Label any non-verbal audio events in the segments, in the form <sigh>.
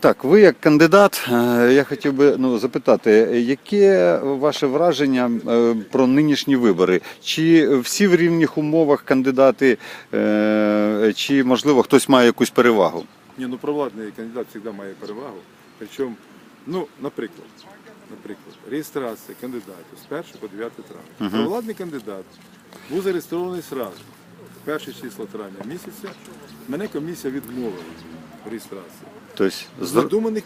Так, ви як кандидат, е, я хотів би ну, запитати, яке ваше враження е, про нинішні вибори? Чи всі в рівних умовах кандидати, е, чи можливо хтось має якусь перевагу? Ні, ну провладний кандидат завжди має перевагу. Причому, ну, наприклад, наприклад, реєстрація кандидатів з 1 по 9 травня. Провладний кандидат був зареєстрований зразу, в перші числа травня місяця. Мене комісія відмовила в реєстрації. Тобто, З з-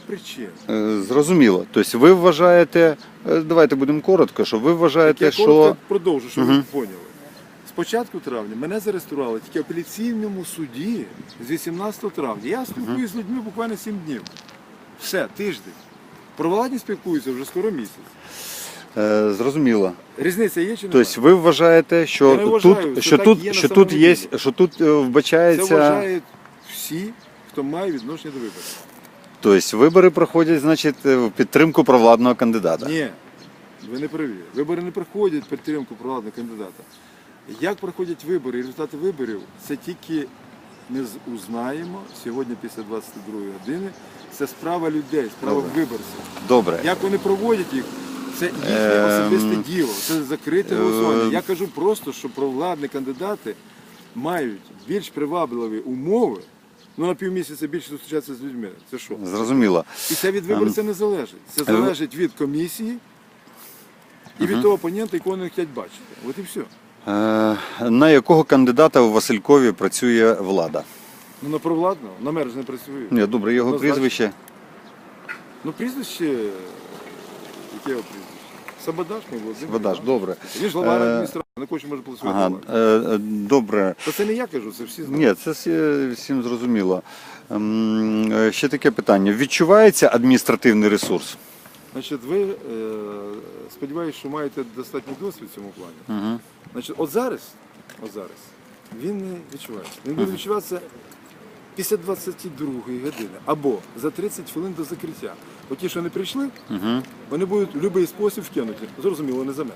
причин. е, зрозуміло. Тобто ви вважаєте, е, давайте будемо коротко, що ви Так вважаєте, я що коротко продовжу, щоб ви поняли. З початку травня мене зареєстрували тільки в апеляційному суді з 18 травня. Я спілкуюся з людьми буквально 7 днів. Все, тиждень. Провладні спілкуються вже скоро місяць. е, зрозуміло. Різниця є чи немає? Тобто ви вважаєте, Я що вважаю, тут, що що так тут, є на що тут є, ділі. що тут е, Це вбачається. вважають всі, хто має відношення до виборів. Тобто вибори проходять, значить, е, в підтримку провладного кандидата. Ні, ви не праві. Вибори не проходять підтримку провладного кандидата. Як проходять вибори і результати виборів, це тільки ми узнаємо сьогодні після 22 години. Це справа людей, справа Добре. виборців. Добре. Як вони проводять їх, це їхнє Ем, особисте діло, це закрите е, голосування. Я кажу просто, що провладні кандидати мають більш привабливі умови, ну на півмісяця більше зустрічатися з людьми. Це що? Зрозуміло. І це від виборця не залежить. Це залежить від комісії і від того опонента, якого вони хочуть бачити. От і все. Е, На якого кандидата у Василькові працює влада? Ну на провладного, на мер ж не працює. Ні, добре, його Однозначно. прізвище. Ну прізвище, яке його прізвище? Сабадаш, мій Володимир. Бадаш, добре. Він ж глава Е, адміністрації, на кого може працювати. Ага, е, е, добре. Та це не я кажу, це всі знають. Ні, це всі- всім зрозуміло. Ем, е, Ще таке питання. Відчувається адміністративний ресурс? Значить, ви е, сподіваюся, що маєте достатній досвід в цьому плані. Значить, от зараз, от зараз він не відчувається. Він буде відчуватися після 22-ї години або за 30 хвилин до закриття. От ті, що не прийшли, Угу. вони будуть в будь-який спосіб вкинуті. Зрозуміло, не за мене.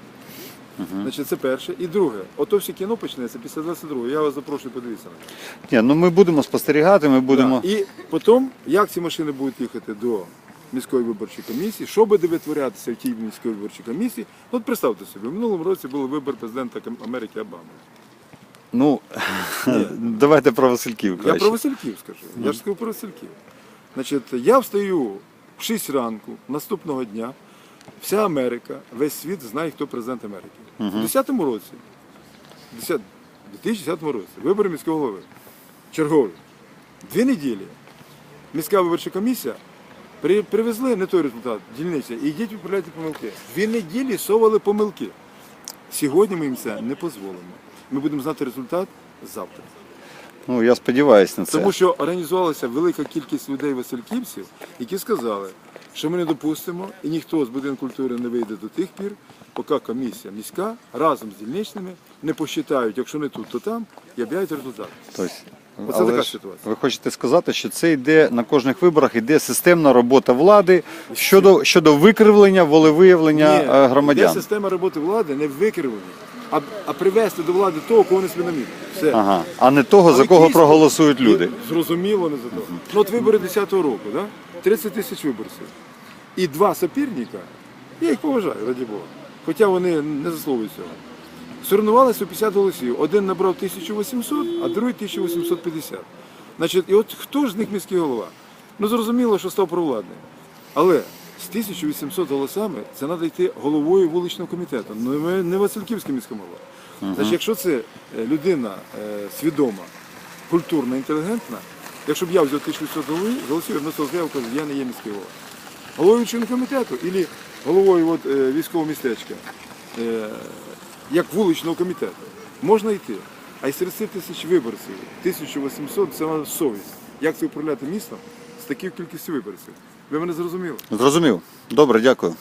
Значить, це перше. І друге, ото все кіно почнеться після 22-го. Я вас запрошую подивитися на це. Ні, ну ми будемо спостерігати, ми будемо. Да. І потім, як ці машини будуть їхати до міської виборчої комісії, що буде витворятися в тій міській виборчій комісії. От представте собі, в минулому році був вибір президента Кам- Америки Обами. Ну, <laughs> давайте про Васильків Я краще. про Васильків скажу. Я ж скажу про Васильків. Значить, я встаю в 6 ранку наступного дня. Вся Америка, весь світ знає, хто президент Америки. У 2010 році, 10 2010 році, вибори міського голови. Чергові. Дві неділі. Міська виборча комісія при, привезли не той результат, дільниця, і йдіть виправляйте помилки. Дві неділі совали помилки. Сьогодні ми їм це не дозволимо. Ми будемо знати результат завтра. Ну, я сподіваюся на це. Тому що організувалася велика кількість людей васильківців, які сказали, що ми не допустимо, і ніхто з будинку культури не вийде до тих пір, поки комісія міська разом з дільничними не посчитають, якщо не тут, то там, і об'являть результат. Тобто, Оце але така ситуація. Ви хочете сказати, що це йде на кожних виборах, йде системна робота влади щодо, щодо викривлення, волевиявлення е, Йде громадян. система роботи влади не викривлення, а, а привести до влади того, кого вони собі. Все. Ага. А не того, за кого дійсно, проголосують люди. Зрозуміло, не за того. Ну от вибори 10-го року, да? 30 тисяч виборців. І два соперника, я їх поважаю, раді Бога. Хоча вони не заслуговують цього. Соревнувалися у 50 голосів. Один набрав 1800, а другий 1850. Значить, і от хто ж з них міський голова? Ну зрозуміло, що став провладним. Але з 1800 голосами це треба йти головою вуличного комітету, ну не- не Васильківським міським головою. Значить, якщо це е, людина е, свідома, культурна, інтелігентна, якщо б я взяв 1800 голосів, я б написав заяву, я не є міський голова. Головою вченого комітету або головою от, е, військового містечка, як вуличного комітету, можна йти. А із 30 тисяч виборців, 1800 це совість. Як це управляти містом з такою кількістю виборців? Ви мене зрозуміли? Зрозумів. Добре, дякую.